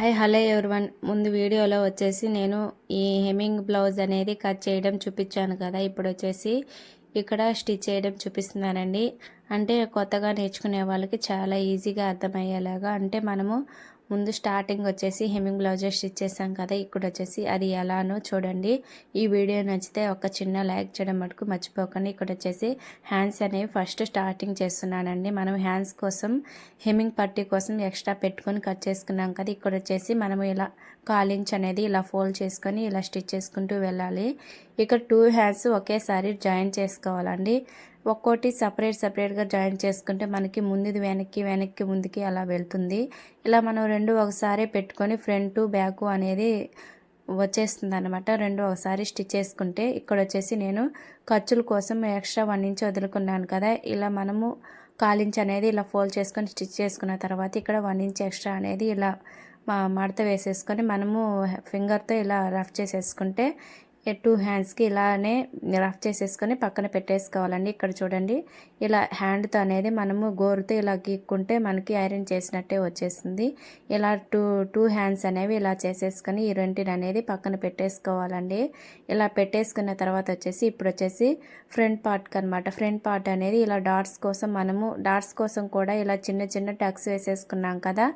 Hi hello everyone. ముందు వీడియోలో వచ్చేసి నేను ఈ హెమ్మింగ్ బ్లౌజ్ అనేది కట్ చేయడం చూపించాను కదా. ఇప్పుడు వచ్చేసి ఇక్కడ స్టిచ్ చేయడం చూపిస్తున్నానండి. అంటే కొత్తగా నేర్చుకునే వాళ్ళకి చాలా ఈజీగా అర్థమయ్యేలాగా. అంటే మనము ముందు స్టార్టింగ్ వచ్చేసి హెమ్మింగ్ బ్లౌజెస్ స్టిచ్ చేసాం కదా ఇక్కడ వచ్చేసి అది ఎలానో చూడండి. ఈ వీడియో నచ్చితే ఒక చిన్న లైక్ చేయడం మటుకు మర్చిపోకండి. ఇక్కడ వచ్చేసి హ్యాండ్స్ అనేవి ఫస్ట్ స్టార్టింగ్ చేస్తున్నానండి. మనం హ్యాండ్స్ కోసం హెమ్మింగ్ పట్టీ కోసం ఎక్స్ట్రా పెట్టుకొని కట్ చేసుకున్నాం కదా ఇక్కడ వచ్చేసి మనం ఇలా కాలించ్ అనేది ఇలా ఫోల్డ్ చేసుకొని ఇలా స్టిచ్ చేసుకుంటూ వెళ్ళాలి. ఇక్కడ టూ హ్యాండ్స్ ఒకేసారి జాయిన్ చేసుకోవాలండి. ఒక్కోటి సపరేట్ సపరేట్గా జాయిన్ చేసుకుంటే మనకి ముందుది వెనక్కి వెనక్కి ముందుకి అలా వెళ్తుంది. ఇలా మనం రెండు ఒకసారి పెట్టుకొని ఫ్రంట్ బ్యాక్ అనేది వచ్చేస్తుంది అనమాట రెండు ఒకసారి స్టిచ్ చేసుకుంటే ఇక్కడ వచ్చేసి నేను ఖర్చుల కోసం ఎక్స్ట్రా వన్ ఇంచ్ వదులుకున్నాను కదా. ఇలా మనము కాలించ్ అనేది ఇలా ఫోల్డ్ చేసుకొని స్టిచ్ చేసుకున్న తర్వాత ఇక్కడ వన్ ఇంచ్ ఎక్స్ట్రా అనేది ఇలా మడత వేసేసుకొని మనము ఫింగర్తో ఇలా రఫ్ చేసేసుకుంటే టూ హ్యాండ్స్కి ఇలానే రఫ్ చేసేసుకొని పక్కన పెట్టేసుకోవాలండి. ఇక్కడ చూడండి ఇలా హ్యాండ్తో అనేది మనము గోరుతో ఇలా గీక్కుంటే మనకి ఐరన్ చేసినట్టే వచ్చేస్తుంది. ఇలా టూ టూ హ్యాండ్స్ అనేవి ఇలా చేసేసుకొని ఈ రెంటిని అనేది పక్కన పెట్టేసుకోవాలండి. ఇలా పెట్టేసుకున్న తర్వాత వచ్చేసి ఇప్పుడు వచ్చేసి ఫ్రంట్ పార్ట్కి అనమాట ఫ్రంట్ పార్ట్ అనేది ఇలా డాట్స్ కోసం మనము డాట్స్ కోసం కూడా ఇలా చిన్న చిన్న టక్స్ వేసేసుకున్నాం కదా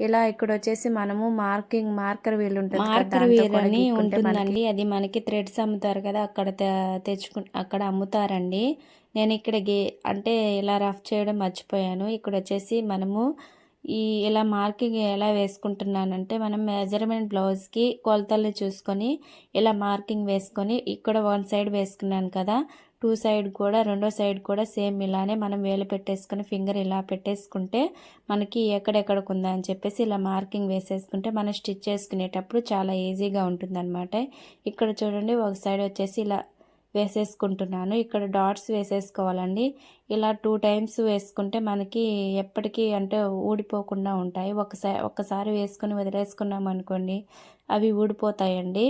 ఇలా ఇక్కడ వచ్చేసి మనము మార్కింగ్ మార్కర్ వీల్ ఉంటుంది మార్కర్ వీల్ అని ఉంటుందండి. అది మనకి థ్రెడ్స్ అమ్ముతారు కదా అక్కడ తెచ్చుకు అక్కడ అమ్ముతారండి. నేను ఇక్కడ గే అంటే ఇలా రఫ్ చేయడం మర్చిపోయాను. ఇక్కడ వచ్చేసి మనము ఈ ఇలా మార్కింగ్ ఎలా వేసుకుంటున్నానంటే మనం మెజర్మెంట్ బ్లౌజ్కి కొలతలు చూసుకొని ఇలా మార్కింగ్ వేసుకొని ఇక్కడ వన్ సైడ్ వేసుకున్నాను కదా టూ సైడ్ కూడా రెండో సైడ్ కూడా సేమ్ ఇలానే మనం వేలు పెట్టేసుకుని ఫింగర్ ఇలా పెట్టేసుకుంటే మనకి ఎక్కడెక్కడికి ఉందా అని చెప్పేసి ఇలా మార్కింగ్ వేసేసుకుంటే మనం స్టిచ్ చేసుకునేటప్పుడు చాలా ఈజీగా ఉంటుందన్నమాట. ఇక్కడ చూడండి ఒక సైడ్ వచ్చేసి ఇలా వేసేసుకుంటున్నాను. ఇక్కడ డాట్స్ వేసేసుకోవాలండి. ఇలా టూ టైమ్స్ వేసుకుంటే మనకి ఎప్పటికీ అంటే ఊడిపోకుండా ఉంటాయి. ఒకసారి ఒక్కసారి వేసుకొని వదిలేసుకున్నాం అనుకోండి అవి ఊడిపోతాయండి.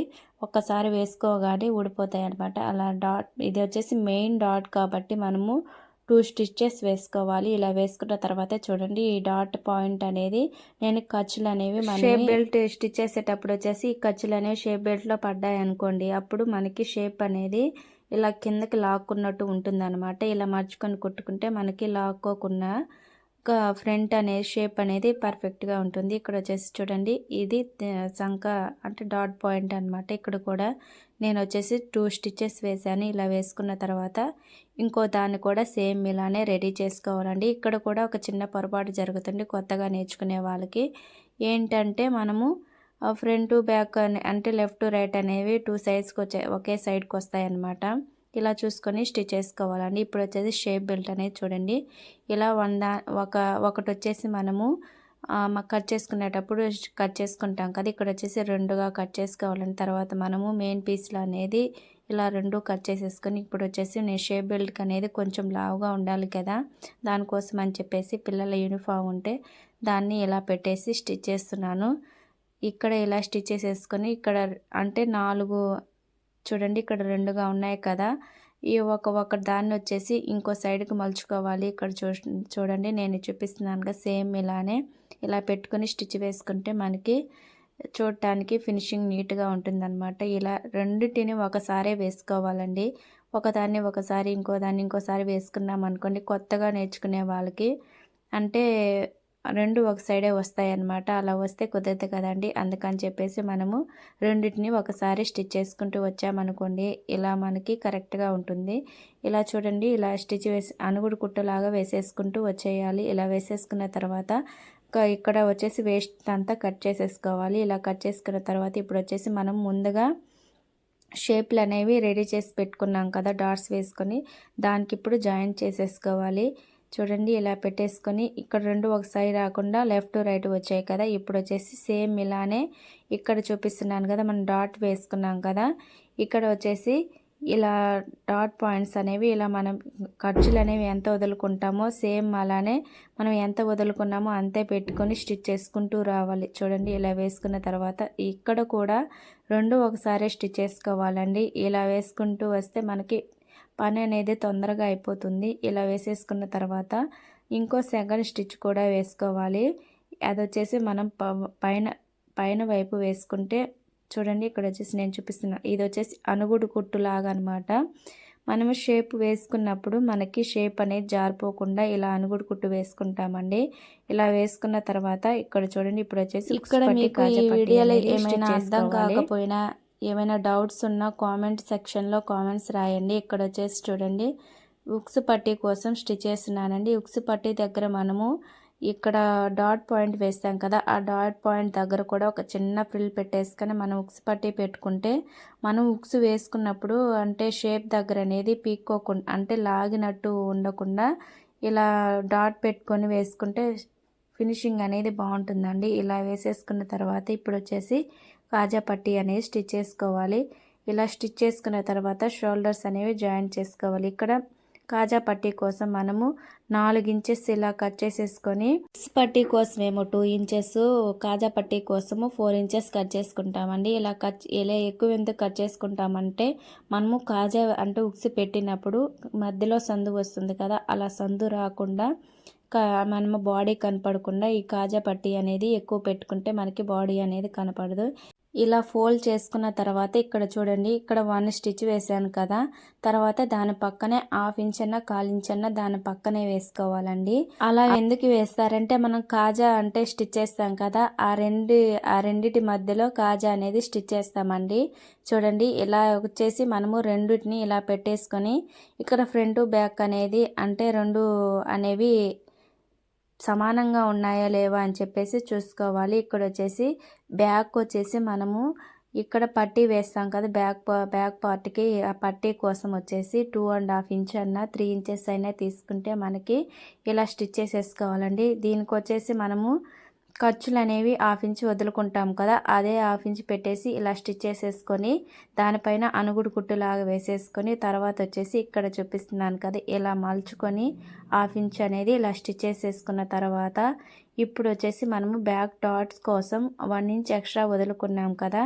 ఒక్కసారి వేసుకోగానే ఊడిపోతాయి అనమాట అలా డాట్ ఇది వచ్చేసి మెయిన్ డాట్ కాబట్టి మనము టూ స్టిచ్చెస్ వేసుకోవాలి. ఇలా వేసుకున్న తర్వాత చూడండి ఈ డాట్ పాయింట్ అనేది నేను ఖర్చులు అనేవి షేప్ బెల్ట్ స్టిచ్ చేసేటప్పుడు వచ్చేసి ఈ ఖర్చులు అనేవి షేప్ బెల్ట్లో పడ్డాయి అనుకోండి అప్పుడు మనకి షేప్ అనేది ఇలా కిందకి లాక్కున్నట్టు ఉంటుందన్నమాట. ఇలా మర్చుకొని కుట్టుకుంటే మనకి లాక్కోకుండా ఒక ఫ్రంట్ అనే షేప్ అనేది పర్ఫెక్ట్గా ఉంటుంది. ఇక్కడ వచ్చేసి చూడండి ఇది సంక అంటే డాట్ పాయింట్ అనమాట ఇక్కడ కూడా నేను వచ్చేసి టూ స్టిచ్చెస్ వేసాను. ఇలా వేసుకున్న తర్వాత ఇంకో దాన్ని కూడా సేమ్ ఇలానే రెడీ చేసుకోవాలండి. ఇక్కడ కూడా ఒక చిన్న పొరపాటు జరుగుతుంది కొత్తగా నేర్చుకునే వాళ్ళకి. ఏంటంటే మనము ఫ్రంట్ బ్యాక్ అని అంటే లెఫ్ట్ రైట్ అనేవి టూ సైడ్స్కి వచ్చే ఒకే సైడ్కి వస్తాయి అన్నమాట. ఇలా చూసుకొని స్టిచ్ చేసుకోవాలండి. ఇప్పుడు వచ్చేసి షేప్ బెల్ట్ అనేది చూడండి. ఇలా వంద ఒక ఒకటి వచ్చేసి మనము కట్ చేసుకునేటప్పుడు కట్ చేసుకుంటాం కదా. ఇక్కడ వచ్చేసి రెండుగా కట్ చేసుకోవాలని తర్వాత మనము మెయిన్ పీస్లు అనేది ఇలా రెండు కట్ చేసేసుకొని ఇప్పుడు వచ్చేసి నేను షేప్ బెల్ట్కి అనేది కొంచెం లావుగా ఉండాలి కదా. దానికోసం అని చెప్పేసి పిల్లల యూనిఫామ్ ఉంటే దాన్ని ఇలా పెట్టేసి స్టిచ్ చేస్తున్నాను. ఇక్కడ ఇలా స్టిచ్చెస్ వేసుకొని ఇక్కడ అంటే నాలుగు చూడండి ఇక్కడ రెండుగా ఉన్నాయి కదా. ఈ ఒక ఒక దాన్ని వచ్చేసి ఇంకో సైడ్కి మలుచుకోవాలి. ఇక్కడ చూ చూడండి నేను చూపిస్తున్నానుగా సేమ్ ఇలానే. ఇలా పెట్టుకొని స్టిచ్ వేసుకుంటే మనకి చూడటానికి ఫినిషింగ్ నీట్గా ఉంటుందన్నమాట. ఇలా రెండింటిని ఒకసారే వేసుకోవాలండి. ఒకదాన్ని ఒకసారి ఇంకో దాన్ని ఇంకోసారి వేసుకున్నాం అనుకోండి కొత్తగా నేర్చుకునే వాళ్ళకి అంటే రెండు ఒక సైడే వస్తాయి అన్నమాట అలా వస్తే కుదరదు కదండి. అందుకని చెప్పేసి మనము రెండింటిని ఒకసారి స్టిచ్ చేసుకుంటూ వచ్చామనుకోండి ఇలా మనకి కరెక్ట్గా ఉంటుంది. ఇలా చూడండి ఇలా స్టిచ్ వేసి అనుగుడు కుట్టులాగా వేసేసుకుంటూ వచ్చేయాలి. ఇలా వేసేసుకున్న తర్వాత ఇక్కడ వచ్చేసి వేస్ట్ అంతా కట్ చేసేసుకోవాలి. ఇలా కట్ చేసుకున్న తర్వాత ఇప్పుడు వచ్చేసి మనం ముందుగా షేప్లు అనేవి రెడీ చేసి పెట్టుకున్నాం కదా డాట్స్ వేసుకొని. దానికి ఇప్పుడు జాయింట్ చేసేసుకోవాలి. చూడండి ఇలా పెట్టేసుకొని ఇక్కడ రెండు ఒకసారి రాకుండా లెఫ్ట్ రైట్ వచ్చాయి కదా. ఇప్పుడు వచ్చేసి సేమ్ ఇలానే ఇక్కడ చూపిస్తున్నాను కదా మనం డాట్ వేసుకున్నాం కదా. ఇక్కడ వచ్చేసి ఇలా డాట్ పాయింట్స్ అనేవి ఇలా మనం ఖర్చులు అనేవి ఎంత వదులుకుంటామో సేమ్ అలానే మనం ఎంత వదులుకున్నామో అంతే పెట్టుకొని స్టిచ్ చేసుకుంటూ రావాలి. చూడండి ఇలా వేసుకున్న తర్వాత ఇక్కడ కూడా రెండు ఒకసారి స్టిచ్ చేసుకోవాలండి. ఇలా వేసుకుంటూ వస్తే మనకి పని అనేది తొందరగా అయిపోతుంది. ఇలా వేసేసుకున్న తర్వాత ఇంకో సెకండ్ స్టిచ్ కూడా వేసుకోవాలి. అది వచ్చేసి మనం పైన పైన వైపు వేసుకుంటే చూడండి ఇక్కడ వచ్చేసి నేను చూపిస్తున్నా. ఇది వచ్చేసి అనుగుడు కుట్టు లాగా అనమాట మనము షేప్ వేసుకున్నప్పుడు మనకి షేప్ అనేది జారిపోకుండా ఇలా అనుగుడు కుట్టు వేసుకుంటామండి. ఇలా వేసుకున్న తర్వాత ఇక్కడ చూడండి ఇప్పుడు వచ్చేసి ఇక్కడ మీకు ఈ వీడియోలో ఏమైనా అర్థం కాకపోయినా ఏమైనా డౌట్స్ ఉన్నా కామెంట్ సెక్షన్లో కామెంట్స్ రాయండి. ఇక్కడ వచ్చేసి చూడండి. ఉక్స్ పట్టీ కోసం స్టిచ్ చేస్తున్నానండి. ఉక్స్ పట్టీ దగ్గర మనము ఇక్కడ డాట్ పాయింట్ వేస్తాం కదా ఆ డాట్ పాయింట్ దగ్గర కూడా ఒక చిన్న ఫ్రిల్ పెట్టేసుకొని మనం ఉక్స్ పట్టి పెట్టుకుంటే మనం ఉక్స్ వేసుకున్నప్పుడు అంటే షేప్ దగ్గర అనేది పీక్కోకుండా అంటే లాగినట్టు ఉండకుండా ఇలా డాట్ పెట్టుకొని వేసుకుంటే ఫినిషింగ్ అనేది బాగుంటుందండి. ఇలా వేసేసుకున్న తర్వాత ఇప్పుడు వచ్చేసి కాజా పట్టీ అనేది స్టిచ్ చేసుకోవాలి. ఇలా స్టిచ్ చేసుకున్న తర్వాత షోల్డర్స్ అనేవి జాయిన్ చేసుకోవాలి. ఇక్కడ కాజా పట్టీ కోసం మనము నాలుగు ఇంచెస్ ఇలా కట్ చేసేసుకొని పట్టీ కోసం ఏమో టూ ఇంచెస్ కాజా పట్టీ కోసము ఫోర్ ఇంచెస్ కట్ చేసుకుంటామండి. ఇలా కట్ ఇలా ఎక్కువ ఎందుకు కట్ చేసుకుంటామంటే మనము కాజా అంటే ఉక్సి పెట్టినప్పుడు మధ్యలో సందు వస్తుంది కదా అలా సందు రాకుండా మనము బాడీ కనపడకుండా ఈ కాజా పట్టీ అనేది ఎక్కువ పెట్టుకుంటే మనకి బాడీ అనేది కనపడదు. ఇలా ఫోల్డ్ చేసుకున్న తర్వాత ఇక్కడ చూడండి ఇక్కడ వన్ స్టిచ్ వేసాను కదా. తర్వాత దాని పక్కనే హాఫ్ ఇంచ్ అన్న కాల్ ఇంచ్ అన్న దాని పక్కనే వేసుకోవాలండి. అలా ఎందుకు వేస్తారంటే మనం కాజా అంటే స్టిచ్ చేస్తాం కదా. ఆ రెండు ఆ రెండిటి మధ్యలో కాజా అనేది స్టిచ్ చేస్తామండి. చూడండి ఇలా వచ్చేసి మనము రెండిటిని ఇలా పెట్టేసుకొని ఇక్కడ ఫ్రంట్ బ్యాక్ అనేది అంటే రెండు అనేవి సమానంగా ఉన్నాయా లేవా అని చెప్పేసి చూసుకోవాలి. ఇక్కడ వచ్చేసి బ్యాక్ వచ్చేసి మనము ఇక్కడ పట్టీ వేస్తాం కదా బ్యాక్ బ్యాక్ పార్ట్కి ఆ పట్టీ కోసం వచ్చేసి టూ అండ్ హాఫ్ ఇంచ్ అన్న త్రీ ఇంచెస్ అయినా తీసుకుంటే మనకి ఇలా స్టిచ్ చేసేసుకోవాలండి. దీనికి వచ్చేసి మనము ఖర్చులు అనేవి హాఫ్ ఇంచ్ వదులుకుంటాం కదా అదే హాఫ్ ఇంచ్ పెట్టేసి ఇలా స్టిచ్ చేసేసుకొని దానిపైన అనుగుడు కుట్టులాగా వేసేసుకొని తర్వాత వచ్చేసి ఇక్కడ చూపిస్తున్నాను కదా ఇలా మలుచుకొని హాఫ్ ఇంచ్ అనేది ఇలా స్టిచ్ చేసేసుకున్న తర్వాత ఇప్పుడు వచ్చేసి మనము బ్యాక్ డాట్స్ కోసం వన్ ఇంచ్ ఎక్స్ట్రా వదులుకున్నాం కదా.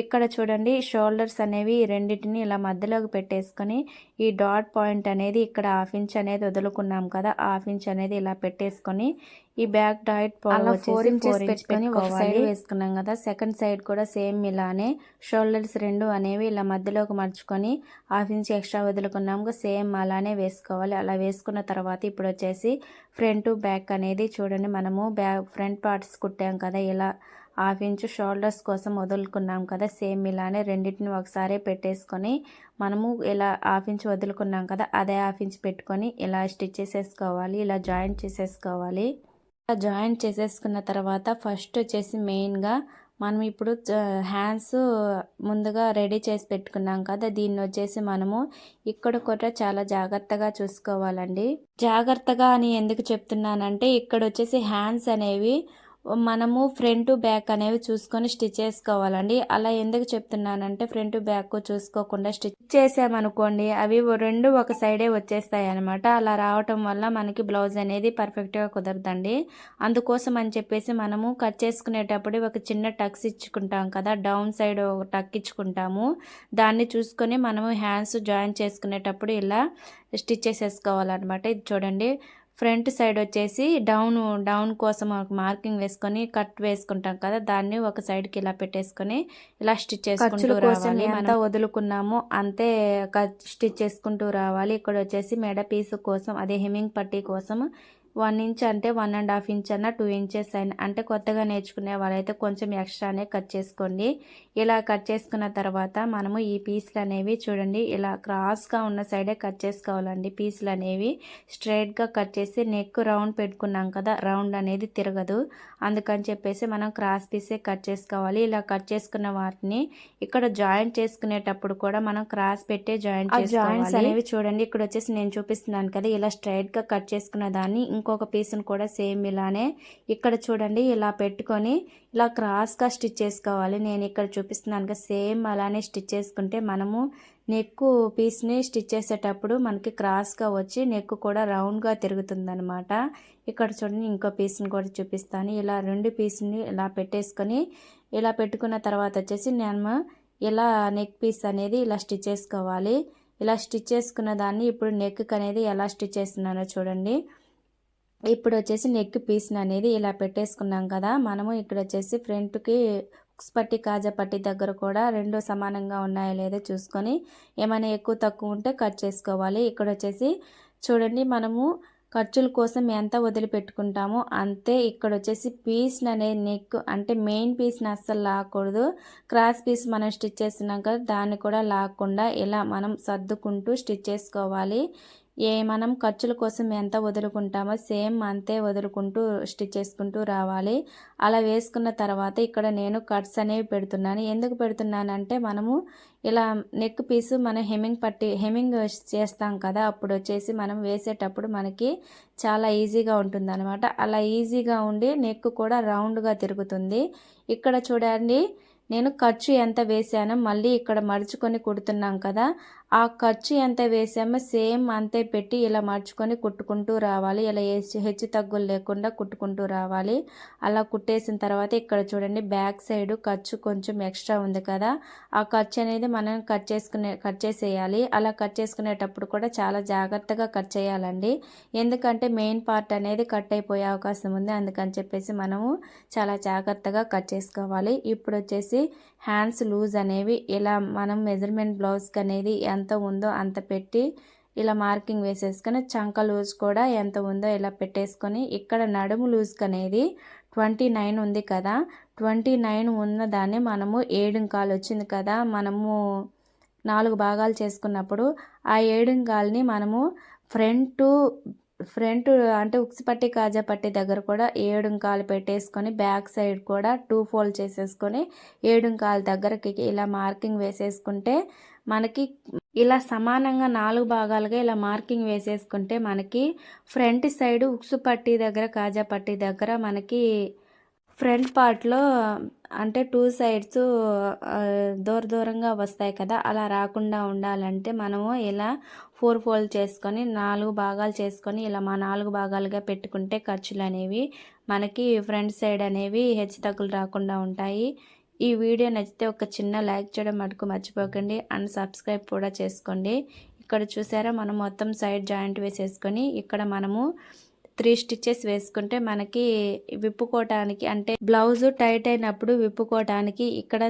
ఇక్కడ చూడండి షోల్డర్స్ అనేవి రెండింటిని ఇలా మధ్యలోకి పెట్టేసుకొని ఈ డాట్ పాయింట్ అనేది ఇక్కడ హాఫ్ ఇంచ్ అనేది వదులుకున్నాం కదా. హాఫ్ ఇంచ్ అనేది ఇలా పెట్టేసుకొని ఈ బ్యాక్ డాట్ ఫోర్ ఇంచెస్ పెట్టుకొని ఒక సైడ్ వేసుకున్నాం కదా. సెకండ్ సైడ్ కూడా సేమ్ ఇలానే షోల్డర్స్ రెండు అనేవి ఇలా మధ్యలోకి మర్చుకొని హాఫ్ ఇంచ్ ఎక్స్ట్రా వదులుకున్నాం. సేమ్ అలానే వేసుకోవాలి. అలా వేసుకున్న తర్వాత ఇప్పుడు వచ్చేసి ఫ్రంట్ బ్యాక్ అనేది చూడండి. మనము బ్యాక్ ఫ్రంట్ పార్ట్స్ కుట్టాం కదా ఇలా హాఫ్ ఇంచు షోల్డర్స్ కోసం వదులుకున్నాం కదా సేమ్ ఇలానే రెండింటిని ఒకసారి పెట్టేసుకొని మనము ఇలా హాఫ్ ఇంచ్ వదులుకున్నాం కదా అదే హాఫ్ ఇంచ్ పెట్టుకొని ఇలా స్టిచ్ చేసేసుకోవాలి ఇలా జాయింట్ చేసేసుకోవాలి. ఇలా జాయింట్ చేసేసుకున్న తర్వాత ఫస్ట్ వచ్చేసి మెయిన్గా మనం ఇప్పుడు హ్యాండ్స్ ముందుగా రెడీ చేసి పెట్టుకున్నాం కదా దీన్ని వచ్చేసి మనము ఇక్కడ కూడా చాలా జాగ్రత్తగా చూసుకోవాలండి. జాగ్రత్తగా అని ఎందుకు చెప్తున్నానంటే ఇక్కడ వచ్చేసి హ్యాండ్స్ అనేవి మనము ఫ్రంట్ బ్యాక్ అనేవి చూసుకొని స్టిచ్ చేసుకోవాలండి. అలా ఎందుకు చెప్తున్నానంటే ఫ్రంట్ బ్యాక్ చూసుకోకుండా స్టిచ్ చేసామనుకోండి అవి రెండు ఒక సైడే వచ్చేస్తాయి అనమాట అలా రావటం వల్ల మనకి బ్లౌజ్ అనేది పర్ఫెక్ట్గా కుదరదండి. అందుకోసం అని చెప్పేసి మనము కట్ చేసుకునేటప్పుడు ఒక చిన్న టక్స్ ఇచ్చుకుంటాం కదా డౌన్ సైడ్ టక్ ఇచ్చుకుంటాము. దాన్ని చూసుకొని మనము హ్యాండ్స్ జాయిన్ చేసుకునేటప్పుడు ఇలా స్టిచ్ చేసేసుకోవాలన్నమాట. ఇది చూడండి ఫ్రంట్ సైడ్ వచ్చేసి డౌన్ డౌన్ కోసం మార్కింగ్ వేసుకొని కట్ వేసుకుంటాం కదా దాన్ని ఒక సైడ్కి ఇలా పెట్టేసుకొని ఇలా స్టిచ్ చేసుకుంటూ రావాలి. ఎంత వదులుకున్నామో అంతే స్టిచ్ చేసుకుంటూ రావాలి. ఇక్కడ వచ్చేసి మెడ పీస్ కోసం అదే హెమింగ్ పట్టీ కోసం వన్ ఇంచ్ అంటే వన్ అండ్ హాఫ్ ఇంచ్ అన్న టూ ఇంచెస్ అయినా అంటే కొత్తగా నేర్చుకునే వాళ్ళైతే కొంచెం ఎక్స్ట్రానే కట్ చేసుకోండి. ఇలా కట్ చేసుకున్న తర్వాత మనము ఈ పీసులు అనేవి చూడండి ఇలా క్రాస్గా ఉన్న సైడే కట్ చేసుకోవాలండి. పీసులు అనేవి స్ట్రైట్గా కట్ చేసి నెక్ రౌండ్ పెట్టుకున్నాం కదా రౌండ్ అనేది తిరగదు. అందుకని చెప్పేసి మనం క్రాస్ పీసే కట్ చేసుకోవాలి. ఇలా కట్ చేసుకున్న వాటిని ఇక్కడ జాయింట్ చేసుకునేటప్పుడు కూడా మనం క్రాస్ పెట్టే జాయింట్ జాయింట్స్ అనేవి చూడండి ఇక్కడ వచ్చేసి నేను చూపిస్తున్నాను కదా ఇలా స్ట్రైట్గా కట్ చేసుకున్న దాన్ని ఇంకొక పీస్ని కూడా సేమ్ ఇలానే ఇక్కడ చూడండి ఇలా పెట్టుకొని ఇలా క్రాస్గా స్టిచ్ చేసుకోవాలి. నేను ఇక్కడ చూపిస్తున్నాను కదా సేమ్ అలానే స్టిచ్ చేసుకుంటే మనము నెక్ పీస్ని స్టిచ్ చేసేటప్పుడు మనకి క్రాస్గా వచ్చి నెక్ కూడా రౌండ్గా తిరుగుతుందనమాట ఇక్కడ చూడండి ఇంకో పీస్ని కూడా చూపిస్తాను. ఇలా రెండు పీస్ని ఇలా పెట్టేసుకొని ఇలా పెట్టుకున్న తర్వాత వచ్చేసి నేను ఇలా నెక్ పీస్ అనేది ఇలా స్టిచ్ చేసుకోవాలి. ఇలా స్టిచ్ చేసుకున్న దాన్ని ఇప్పుడు నెక్ అనేది ఎలా స్టిచ్ చేస్తున్నానో చూడండి. ఇప్పుడు వచ్చేసి నెక్ పీస్ అనేది ఇలా పెట్టేసుకున్నాం కదా మనము ఇక్కడ వచ్చేసి ఫ్రంట్కి ఉక్స్ పట్టి కాజా పట్టి దగ్గర కూడా రెండు సమానంగా ఉన్నాయో లేదో చూసుకొని ఏమైనా ఎక్కువ తక్కువ ఉంటే కట్ చేసుకోవాలి. ఇక్కడ వచ్చేసి చూడండి మనము ఖర్చుల కోసం ఎంత వదిలిపెట్టుకుంటామో అంతే ఇక్కడ వచ్చేసి పీస్ అనేది నెక్ అంటే మెయిన్ పీస్ని అస్సలు లాగకూడదు క్రాస్ పీస్ మనం స్టిచ్ చేసినాక దాన్ని కూడా లాగకుండా ఇలా మనం సర్దుకుంటూ స్టిచ్ చేసుకోవాలి. ఏ మనం ఖర్చుల కోసం ఎంత వదులుకుంటామో సేమ్ అంతే వదులుకుంటూ స్టిచ్ చేసుకుంటూ రావాలి. అలా వేసుకున్న తర్వాత ఇక్కడ నేను కట్స్ అనేవి పెడుతున్నాను. ఎందుకు పెడుతున్నానంటే మనము ఇలా నెక్ పీసు మనం హెమ్మింగ్ పట్టి హెమ్మింగ్ చేస్తాం కదా అప్పుడు వచ్చేసి మనం వేసేటప్పుడు మనకి చాలా ఈజీగా ఉంటుందన్నమాట. అలా ఈజీగా ఉండి నెక్ కూడా రౌండ్గా తిరుగుతుంది. ఇక్కడ చూడండి నేను ఖర్చు ఎంత వేసానో మళ్ళీ ఇక్కడ మడుచుకొని కుడుతున్నాం కదా ఆ ఖర్చు ఎంత వేసామో సేమ్ అంతే పెట్టి ఇలా మర్చుకొని కుట్టుకుంటూ రావాలి. ఇలా హెచ్చు తగ్గులు లేకుండా కుట్టుకుంటూ రావాలి. అలా కుట్టేసిన తర్వాత ఇక్కడ చూడండి బ్యాక్ సైడ్ ఖర్చు కొంచెం ఎక్స్ట్రా ఉంది కదా. ఆ ఖర్చు అనేది మనం కట్ చేసుకునే కట్ చేసేయాలి. అలా కట్ చేసుకునేటప్పుడు కూడా చాలా జాగ్రత్తగా కట్ చేయాలండి. ఎందుకంటే మెయిన్ పార్ట్ అనేది కట్ అయిపోయే అవకాశం ఉంది. అందుకని చెప్పేసి మనము చాలా జాగ్రత్తగా కట్ చేసుకోవాలి. ఇప్పుడు వచ్చేసి హ్యాండ్స్ లూజ్ అనేవి ఇలా మనం మెజర్మెంట్ బ్లౌజ్కి అనేది ఎంత ఉందో అంత పెట్టి ఇలా మార్కింగ్ వేసేసుకొని చంక లూజ్ కూడా ఎంత ఉందో ఇలా పెట్టేసుకొని ఇక్కడ నడుము లూజ్కి అనేది ట్వంటీ నైన్ ఉంది కదా. ట్వంటీ నైన్ ఉన్నదాన్ని మనము ఏడుంకాలు వచ్చింది కదా. మనము నాలుగు భాగాలు చేసుకున్నప్పుడు ఆ ఏడుంకాల్ని మనము ఫ్రంట్ ఫ్రంట్ అంటే ఉక్స్ పట్టి కాజా పట్టి దగ్గర కూడా ఏడుంకాలు పెట్టేసుకొని బ్యాక్ సైడ్ కూడా టూ ఫోల్డ్ చేసేసుకొని ఏడుంకాల దగ్గరకి ఇలా మార్కింగ్ వేసేసుకుంటే మనకి ఇలా సమానంగా నాలుగు భాగాలుగా ఇలా మార్కింగ్ వేసేసుకుంటే మనకి ఫ్రంట్ సైడ్ ఉక్సు పట్టి దగ్గర కాజా పట్టి దగ్గర మనకి ఫ్రంట్ పార్ట్లో అంటే టూ సైడ్స్ దూర దూరంగా వస్తాయి కదా అలా రాకుండా ఉండాలంటే మనము ఇలా ఫోర్ ఫోల్డ్ చేసుకొని నాలుగు భాగాలు చేసుకొని ఇలా మా నాలుగు భాగాలుగా పెట్టుకుంటే ఖర్చులు అనేవి మనకి ఫ్రంట్ సైడ్ అనేవి హెచ్చు తగ్గులు రాకుండా ఉంటాయి. ఈ వీడియో నచ్చితే ఒక చిన్న లైక్ చేయడం మటుకు మర్చిపోకండి. అండ్ సబ్స్క్రైబ్ కూడా చేసుకోండి. ఇక్కడ చూసారా మనం మొత్తం సైడ్ జాయింట్ వేసేసుకొని ఇక్కడ మనము త్రీ స్టిచ్చెస్ వేసుకుంటే మనకి విప్పుకోవటానికి అంటే బ్లౌజ్ టైట్ అయినప్పుడు విప్పుకోవటానికి ఇక్కడ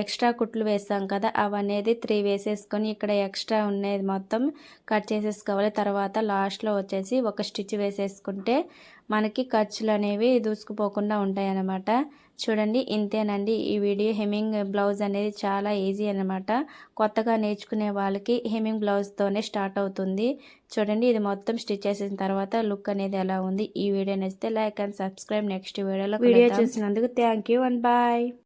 ఎక్స్ట్రా కుట్లు వేస్తాం కదా అవనేది త్రీ వేసేసుకొని ఇక్కడ ఎక్స్ట్రా ఉండేది మొత్తం కట్ చేసేసుకోవాలి. తర్వాత లాస్ట్లో వచ్చేసి ఒక స్టిచ్ వేసేసుకుంటే మనకి ఖర్చులు అనేవి దూసుకుపోకుండా ఉంటాయి అన్నమాట చూడండి ఇంతేనండి. ఈ వీడియో హెమ్మింగ్ బ్లౌజ్ అనేది చాలా ఈజీ అనమాట కొత్తగా నేర్చుకునే వాళ్ళకి హెమ్మింగ్ బ్లౌజ్తోనే స్టార్ట్ అవుతుంది. చూడండి ఇది మొత్తం స్టిచ్ చేసిన తర్వాత లుక్ అనేది ఎలా ఉంది. ఈ వీడియో నచ్చితే లైక్ అండ్ సబ్స్క్రైబ్. నెక్స్ట్ వీడియోలో వీడియో చూసినందుకు థ్యాంక్ యూ అండ్ బాయ్.